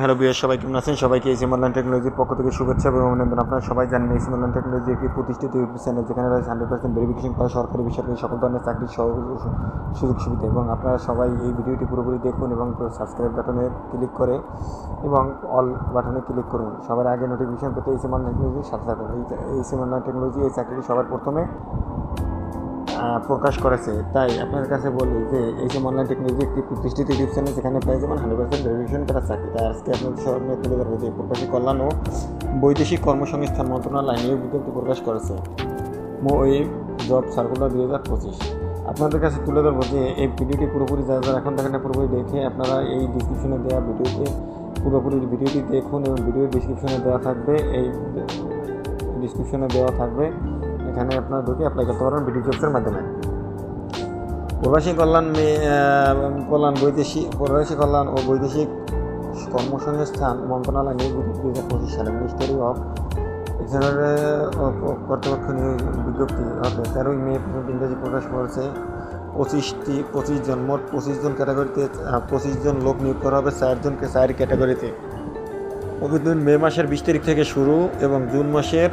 Hello বিয়ার সবাই কেমন আছেন? সবাইকে এই অনলাইন টেকনোলজির পক্ষ থেকে শুভেচ্ছা এবং অভিনন্দন। আপনারা সবাই জানেন এই অনলাইন টেকনোলজি একটি প্রতিষ্ঠিত ইউটিউব চ্যানেল যেখানে রয়েছে হান্ড্রেড পার্সেন্ট ভেরিফিকেশন করা সরকারি বেসরকারি সকল ধরনের চাকরির সুযোগ সুবিধা এবং আপনারা সবাই এই ভিডিওটি পুরোপুরি দেখুন এবং সাবস্ক্রাইব বাটনে ক্লিক করে এবং অল বাটনে ক্লিক করুন। সবার আগে নোটিফিকেশন পেতে এই অনলাইন টেকনোলজির সাথে থাকুন। এই এই অনলাইন টেকনোলজি এই চাকরিটি সবার প্রথমে প্রকাশ করেছে, তাই আপনার কাছে বলি যে এই যে অনলাইন টেকনোলজি একটি প্রতিষ্ঠিত ইউটিউব যেখানে প্রায় যেমন হান্ড্রেড পার্সেন্ট ভেরিফিকেশন করা চাকরি, তাই আজকে আপনাদের সামনে তুলে ধরবো যে প্রকাশী কল্যাণ ও বৈদেশিক কর্মসংস্থান মন্ত্রণালয় নিয়োগ বিজ্ঞপ্তি প্রকাশ করেছে মো ওই জব সার্কুলার দুই হাজার পঁচিশ। আপনাদের কাছে তুলে ধরবো যে এই ভিডিওটি পুরোপুরি যারা যারা এখন দেখেন পুরোপুরি দেখে আপনারা এই ডিসক্রিপশনে দেওয়া ভিডিওতে, পুরোপুরি ভিডিওটি দেখুন এবং ভিডিও ডিসক্রিপশনে দেওয়া থাকবে, এই ডিসক্রিপশনে দেওয়া থাকবে। এখানে আপনারা ঢুকে অ্যাপ্লাই করতে পারবেন বিডি জবসের মাধ্যমে। প্রবাসী কল্যাণ কল্যাণ, বৈদেশিক প্রবাসী কল্যাণ ও বৈদেশিক কর্মসংস্থান মন্ত্রণালয় নিয়োগ দুই হাজার পঁচিশ সালে মিনিস্ট্রি অফ কর্তৃপক্ষ নিয়োগ বিজ্ঞপ্তি হবে। তেরোই মে পর্যন্ত ইংরেজি প্রকাশ করেছে। পঁচিশটি পঁচিশ জন, মোট পঁচিশ জন ক্যাটাগরিতে পঁচিশ জন লোক নিয়োগ করা হবে চারজনকে চার ক্যাটাগরিতে আবেদন মে মাসের বিশ তারিখ থেকে শুরু এবং জুন মাসের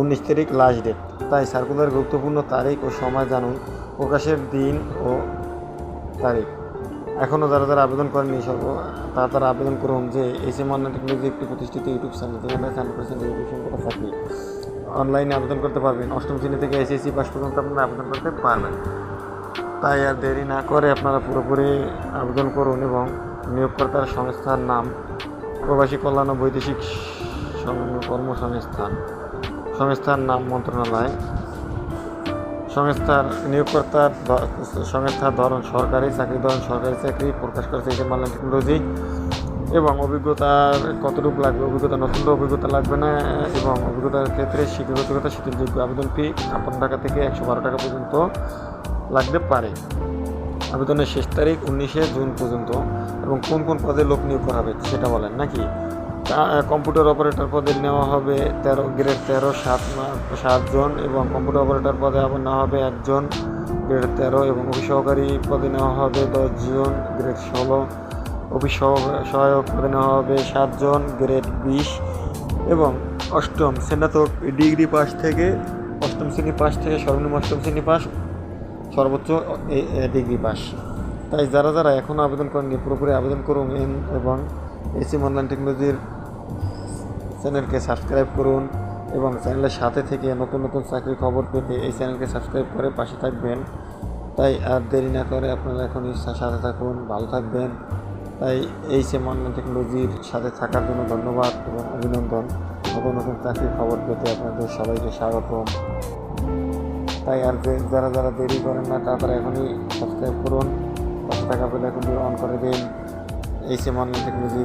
উনিশ তারিখ লাস্ট ডেট তাই সার্কুলার গুরুত্বপূর্ণ তারিখ ও সময় জানুন। প্রকাশের দিন ও তারিখ। এখনও যারা যারা আবেদন করেনি সর্ব তারা তারা আবেদন করুন যে এস এম অনলাইন টেকনোলজি একটি প্রতিষ্ঠিত ইউটিউব চ্যানেল। যেখানে হান্ড্রেড পার্সেন্ট এডুকেশন করা অনলাইনে আবেদন করতে পারবেন। অষ্টম শ্রেণি থেকে এসএসসি পাস পর্যন্ত আপনারা আবেদন করতে পারবেন। তাই আর দেরি না করে আপনারা পুরোপুরি আবেদন করুন এবং নিয়োগকর্তার সংস্থার নাম প্রবাসী কল্যাণ ও বৈদেশিক কর্মসংস্থান। সংস্থার নাম মন্ত্রণালয়। সংস্থার নিয়োগকর্তার সংস্থার ধরন সরকারি চাকরি ধরন সরকারি, চাকরি প্রকাশ করেছে এই মাল্যান টেকনোলজি। এবং অভিজ্ঞতার কতটুকু লাগবে, অভিজ্ঞতা নতুন অভিজ্ঞতা লাগবে না, এবং অভিজ্ঞতার ক্ষেত্রে শিক্ষাগতগতা শিথিলযোগ্য আবেদন ফি ছাপ্পান্ন টাকা থেকে একশো বারো টাকা পর্যন্ত লাগতে পারে। আবেদনের শেষ তারিখ উনিশে জুন পর্যন্ত। এবং কোন কোন পদে লোক নিয়োগ করা হবে সেটা বলেন, নাকি? কম্পিউটার অপারেটর পদে নেওয়া হবে তেরো গ্রেড তেরো, সাত সাতজন এবং কম্পিউটার অপারেটর পদে আবার নেওয়া হবে একজন গ্রেড তেরো এবং অফিস সহকারী পদে নেওয়া হবে দশজন গ্রেড ষোলো অফিস সহায়ক পদে নেওয়া হবে সাতজন গ্রেড বিশ এবং অষ্টম স্নাতক ডিগ্রি পাস থেকে, অষ্টম শ্রেণি পাস থেকে সর্বনিম্ন অষ্টম শ্রেণি পাস সর্বোচ্চ ডিগ্রি পাস তাই যারা যারা এখনও আবেদন করেননি, পুরোপুরি আবেদন করুন এবং এসি অনলাইন টেকনোলজির চ্যানেলকে সাবস্ক্রাইব করুন এবং চ্যানেলের সাথে থেকে নতুন নতুন চাকরির খবর পেতে এই চ্যানেলকে সাবস্ক্রাইব করে পাশে থাকবেন। তাই আর দেরি না করে আপনারা এখনই সাথে থাকুন, ভালো থাকবেন। তাই এই সেম অনলাইন টেকনোলজির সাথে থাকার জন্য ধন্যবাদ এবং অভিনন্দন। নতুন নতুন চাকরির খবর পেতে আপনাদের সবাইকে স্বাগতম। তাই আর যারা যারা দেরি করেন না, তারা এখনই সাবস্ক্রাইব করুন। পাশে থাকা এখন অন করে দিন। এই সেম অনলাইন টেকনোলজি